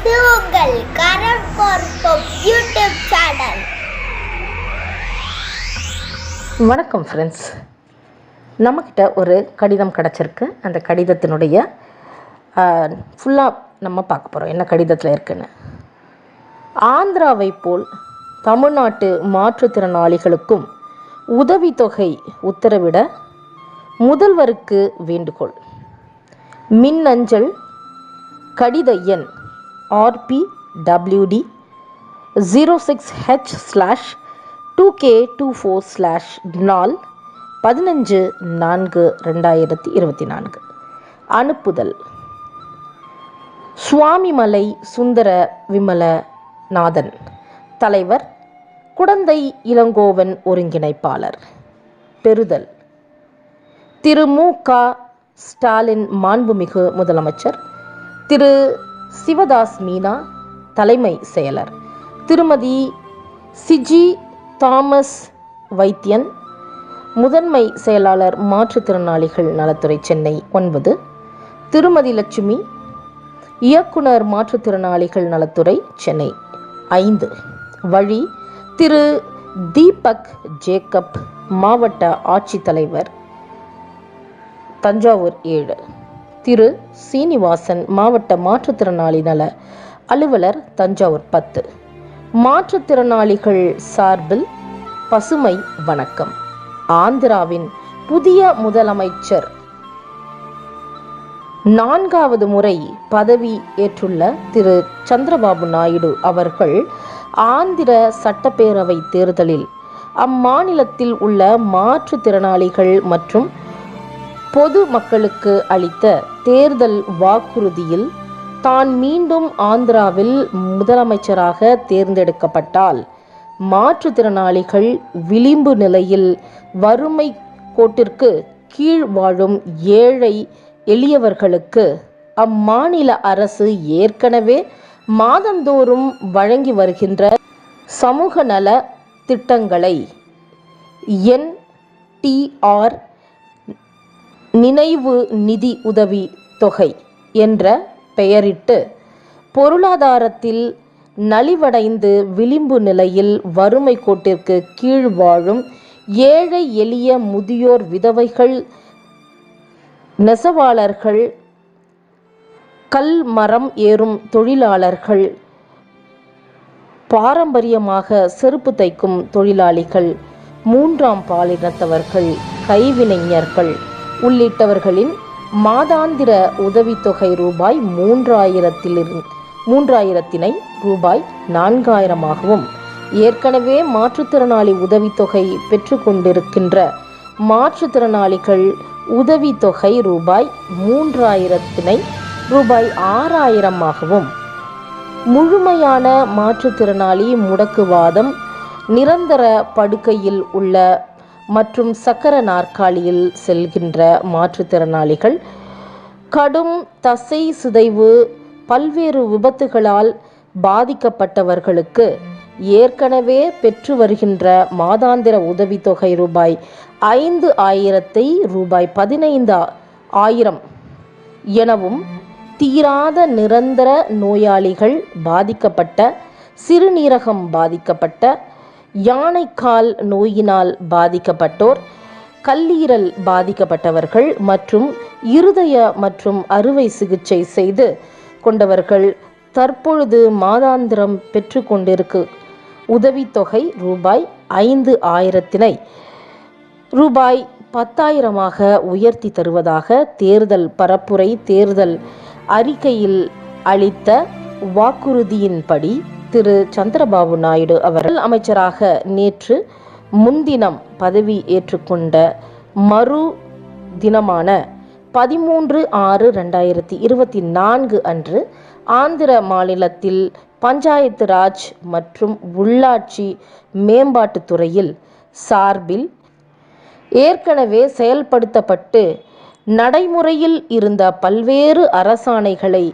இது உங்கள் கரண் பார்ப்போம் யூடியூப் சேனல். வணக்கம் ஃப்ரெண்ட்ஸ் நம்மக்கிட்ட ஒரு கடிதம் கிடச்சிருக்கு. அந்த கடிதத்தினுடைய ஃபுல்லாக நம்ம பார்க்க போகிறோம் என்ன கடிதத்தில் இருக்குன்னு. ஆந்திராவை போல் தமிழ்நாட்டு மாற்றுத்திறனாளிகளுக்கும் உதவித்தொகை உத்தரவிட முதல்வருக்கு வேண்டுகோள். மின்னஞ்சல் கடித எண் RP WD zero six H slash two K two four slash நாள் பதினஞ்சு நான்கு ரெண்டாயிரத்தி இருபத்தி நான்கு. அனுப்புதல். சுவாமிமலை சுந்தர விமலநாதன். தலைவர் குடந்தை இளங்கோவன் ஒருங்கிணைப்பாளர். பெறுதல். திரு மு க ஸ்டாலின் மாண்புமிகு முதலமைச்சர். திரு சிவதாஸ் மீனா தலைமை செயலர். திருமதி சிஜி தாமஸ் வைத்தியன் முதன்மை செயலாளர் மாற்றுத்திறனாளிகள் நலத்துறை சென்னை ஒன்பது. திருமதி லட்சுமி இயக்குனர் மாற்றுத்திறனாளிகள் நலத்துறை சென்னை ஐந்து. வழி திரு தீபக் ஜேக்கப் மாவட்ட ஆட்சித்தலைவர் தஞ்சாவூர் ஏழு. திரு சீனிவாசன் மாவட்ட மாற்றுத்திறனாளி நல அலுவலர் தஞ்சாவூர் பத்து. மாற்றுத்திறனாளிகள் சார்பில் பசுமை வணக்கம். ஆந்திராவின் புதிய முதலமைச்சர் நான்காவது முறை பதவி ஏற்றுள்ள திரு சந்திரபாபு நாயுடு அவர்கள் ஆந்திர சட்டப்பேரவை தேர்தலில் அம்மாநிலத்தில் உள்ள மாற்றுத்திறனாளிகள் மற்றும் பொது மக்களுக்கு அளித்த தேர்தல் வாக்குறுதியில் தான் மீண்டும் ஆந்திராவில் முதலமைச்சராக தேர்ந்தெடுக்கப்பட்டால் மாற்றுத்திறனாளிகள் விளிம்பு நிலையில் வறுமை கோட்டிற்கு கீழ் வாழும் ஏழை எளியவர்களுக்கு அம்மாநில அரசு ஏற்கனவே மாதந்தோறும் வழங்கி வருகின்ற சமூக நல திட்டங்களை என்டிஆர் நினைவு நிதி உதவி தொகை என்ற பெயரிட்டு பொருளாதாரத்தில் நலிவடைந்து விளிம்பு நிலையில் வறுமை கோட்டிற்கு கீழ் வாழும் ஏழை எளிய முதியோர் விதவைகள் நெசவாளர்கள் கல் மரம் ஏறும் தொழிலாளர்கள் பாரம்பரியமாக செருப்பு தைக்கும் தொழிலாளிகள் மூன்றாம் பாலினத்தவர்கள் கைவினைஞர்கள். உள்ளிட்டவர்களின் மாதாந்திர உதவித்தொகை ரூபாய் மூன்றாயிரத்திலிருந்து மூன்றாயிரத்தினை ரூபாய் நான்காயிரமாகவும் ஏற்கனவே மாற்றுத்திறனாளி உதவித்தொகை பெற்றுக்கொண்டிருக்கின்ற மாற்றுத்திறனாளிகள் உதவித்தொகை ரூபாய் மூன்றாயிரத்தினை ரூபாய் ஆறாயிரமாகவும் முழுமையான மாற்றுத்திறனாளி முடக்குவாதம் நிரந்தர படுக்கையில் உள்ள மற்றும் சக்கர நாற்காலியில் செல்கின்ற மாற்றுத்திறனாளிகள் கடும் தசை சிதைவு பல்வேறு விபத்துகளால் பாதிக்கப்பட்டவர்களுக்கு ஏற்கனவே பெற்று வருகின்ற மாதாந்திர உதவித்தொகை ரூபாய் ஐந்து ஆயிரத்தை ரூபாய் பதினைந்து ஆயிரம் எனவும் தீராத நிரந்தர நோயாளிகள் பாதிக்கப்பட்ட சிறுநீரகம் பாதிக்கப்பட்ட யானைக்கால் நோயினால் பாதிக்கப்பட்டோர் கல்லீரல் பாதிக்கப்பட்டவர்கள் மற்றும் இருதய மற்றும் அறுவை சிகிச்சை செய்து கொண்டவர்கள் தற்பொழுது மாதாந்திரம் பெற்றுக்கொண்டிருக்கு உதவித்தொகை ரூபாய் ஐந்து ஆயிரத்தினை ரூபாய் பத்தாயிரமாக உயர்த்தி தருவதாக தேர்தல் பரப்புரை தேர்தல் அறிக்கையில் அளித்த வாக்குறுதியின்படி திரு சந்திரபாபு நாயுடு அவர்கள் அமைச்சராக நேற்று முன்தினம் பதவி ஏற்றுக்கொண்ட மறு தினமான பதிமூன்று ஆறு ரெண்டாயிரத்தி இருபத்தி நான்கு அன்று ஆந்திர மாநிலத்தில் பஞ்சாயத்து ராஜ் மற்றும் உள்ளாட்சி மேம்பாட்டுத்துறையில் சார்பில் ஏற்கனவே செயல்படுத்தப்பட்டு நடைமுறையில் இருந்த பல்வேறு அரசாணைகளை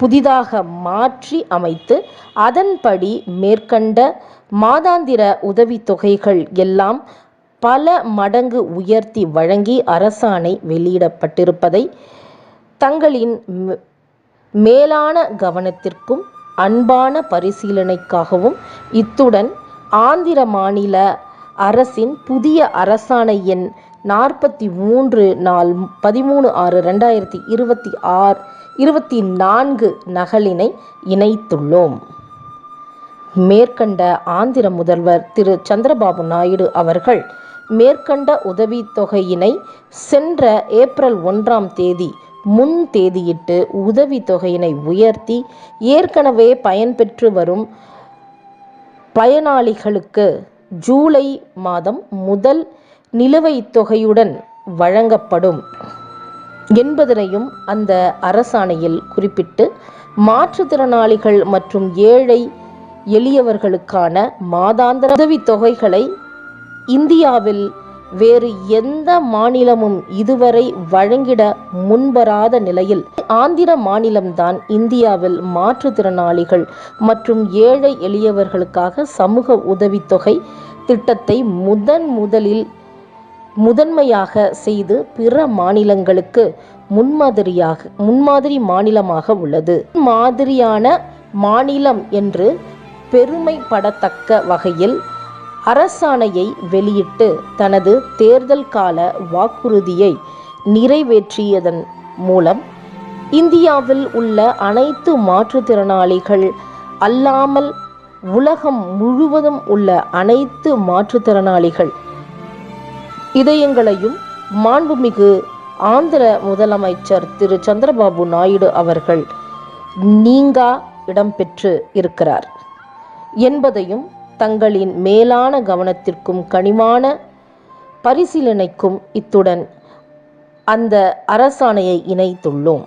புதிதாக மாற்றி அமைத்து அதன்படி மேற்கண்ட மாதாந்திர உதவித்தொகைகள் எல்லாம் பல மடங்கு உயர்த்தி வழங்கி அரசாணை வெளியிடப்பட்டிருப்பதை தங்களின் மேலான கவனத்திற்கும் அன்பான பரிசீலனைக்காகவும் இத்துடன் ஆந்திர மாநில அரசின் புதிய அரசாணை எண் நாற்பத்தி மூன்று நாள் பதிமூணு ஆறு ரெண்டாயிரத்தி இருபத்தி ஆறு இருபத்தி நான்கு நகலினை இணைத்துள்ளோம். மேற்கண்ட ஆந்திர முதல்வர் திரு. சந்திரபாபு நாயுடு அவர்கள் மேற்கண்ட உதவித்தொகையினை சென்ற ஏப்ரல் ஒன்றாம் தேதி முன் தேதியிட்டு உதவித்தொகையினை உயர்த்தி ஏற்கனவே பயன்பெற்று வரும் பயனாளிகளுக்கு ஜூலை மாதம் முதல் நிலுவைத் தொகையுடன் வழங்கப்படும். என்பதனையும் அந்த அரசாணையில் குறிப்பிட்டு மாற்றுத்திறனாளிகள் மற்றும் ஏழை எளியவர்களுக்கான மாதாந்திர உதவித்தொகைகளை இந்தியாவில் வேறு எந்த மாநிலமும் இதுவரை வழங்கிட முன்வராத நிலையில் ஆந்திர மாநிலம்தான் இந்தியாவில் மாற்றுத்திறனாளிகள் மற்றும் ஏழை எளியவர்களுக்காக சமூக உதவித்தொகை திட்டத்தை முதன் முதலில் முதன்மையாக செய்து பிற மாநிலங்களுக்கு முன்மாதிரியாக முன்மாதிரி மாநிலமாக உள்ளது. மாதிரியான மாநிலம் என்று பெருமைப்படத்தக்க வகையில் அரசாணையை வெளியிட்டு தனது தேர்தல் கால வாக்குறுதியை நிறைவேற்றியதன் மூலம் இந்தியாவில் உள்ள அனைத்து மாற்றுத்திறனாளிகள் அல்லாமல் உலகம் முழுவதும் உள்ள அனைத்து மாற்றுத்திறனாளிகள் இதயங்களையும் மாண்புமிகு ஆந்திர முதலமைச்சர் திரு. சந்திரபாபு நாயுடு அவர்கள் நீங்கா இடம்பெற்று இருக்கிறார். என்பதையும் தங்களின் மேலான கவனத்திற்கும் கனிமான பரிசீலனைக்கும் இத்துடன் அந்த அரசாணையை இணைத்துள்ளோம்.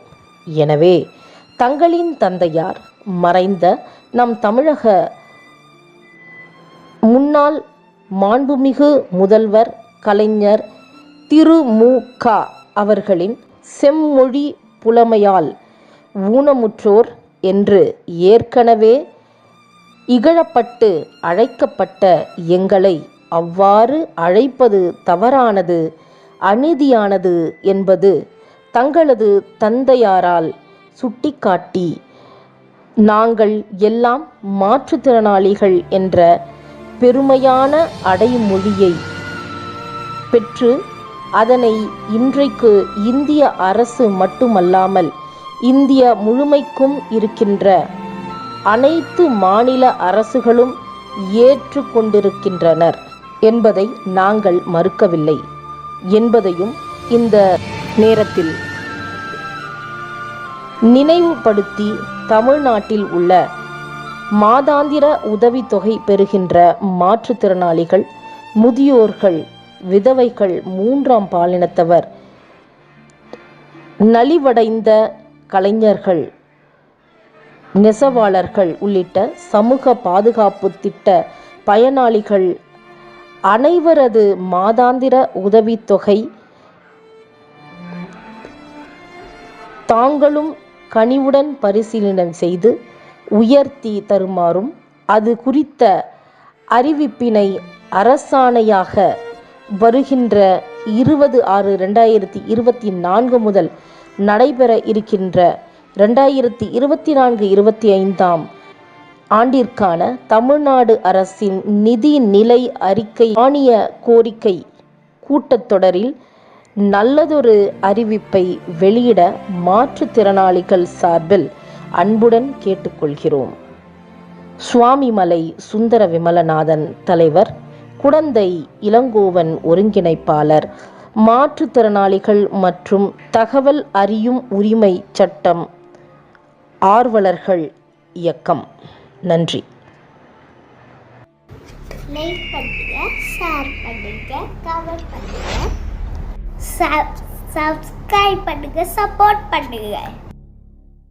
எனவே தங்களின் தந்தையார் மறைந்த நம் தமிழக முன்னாள் மாண்புமிகு முதல்வர் கலைஞர் திரு மு க அவர்களின் செம்மொழி புலமையால் ஊனமுற்றோர் என்று ஏற்கனவே இகழப்பட்டு அழைக்கப்பட்ட எங்களை அவ்வாறு அழைப்பது தவறானது அநீதியானது என்பது தங்களது தந்தையாரால் சுட்டிக்காட்டி நாங்கள் எல்லாம் மாற்றுத்திறனாளிகள் என்ற பெருமையான அடைமொழியை பெற்று அதனை இன்றைக்கு இந்திய அரசு மட்டுமல்லாமல் இந்திய முழுமைக்கும் இருக்கின்ற அனைத்து மாநில அரசுகளும் ஏற்றுக்கொண்டிருக்கின்றனர் என்பதை நாங்கள் மறுக்கவில்லை என்பதையும் இந்த நேரத்தில் நினைவுபடுத்தி தமிழ்நாட்டில் உள்ள மாதாந்திர உதவித்தொகை பெறுகின்ற மாற்றுத்திறனாளிகள் முதியோர்கள் விதவைகள் மூன்றாம் பாலினத்தவர். நலிவடைந்த கலைஞர்கள் நெசவாளர்கள் உள்ளிட்ட சமூக பாதுகாப்பு திட்ட பயனாளிகள் அனைவரது மாதாந்திர உதவித்தொகை தாங்களும் கனிவுடன் பரிசீலனை செய்து உயர்த்தி தருமாறும் அது குறித்த அறிவிப்பினை அரசாணையாக வருகின்ற இருபது ஆறு ரெண்டாயிரத்தி இருபத்தி நான்கு முதல் நடைபெற இருக்கின்ற ரெண்டாயிரத்தி இருபத்தி நான்கு இருபத்தி ஐந்தாம் ஆண்டிற்கான தமிழ்நாடு அரசின் நிதி நிலை அறிக்கை மானிய கோரிக்கை கூட்டத்தொடரில் நல்லதொரு அறிவிப்பை வெளியிட மாற்றுத்திறனாளிகள் சார்பில் அன்புடன் கேட்டுக்கொள்கிறோம். சுவாமிமலை சுந்தர விமலநாதன் தலைவர் குடந்தை இளங்கோவன் ஒருங்கிணைப்பாளர். மாற்றுத்திறனாளிகள் மற்றும் தகவல் அறியும் உரிமை சட்டம் ஆர்வலர்கள் இயக்கம். நன்றி. லைக் பண்ணுங்க ஷேர் பண்ணுங்க கமெண்ட் பண்ணுங்க சப்ஸ்கிரைப் பண்ணுங்க சப்போர்ட் பண்ணுங்க.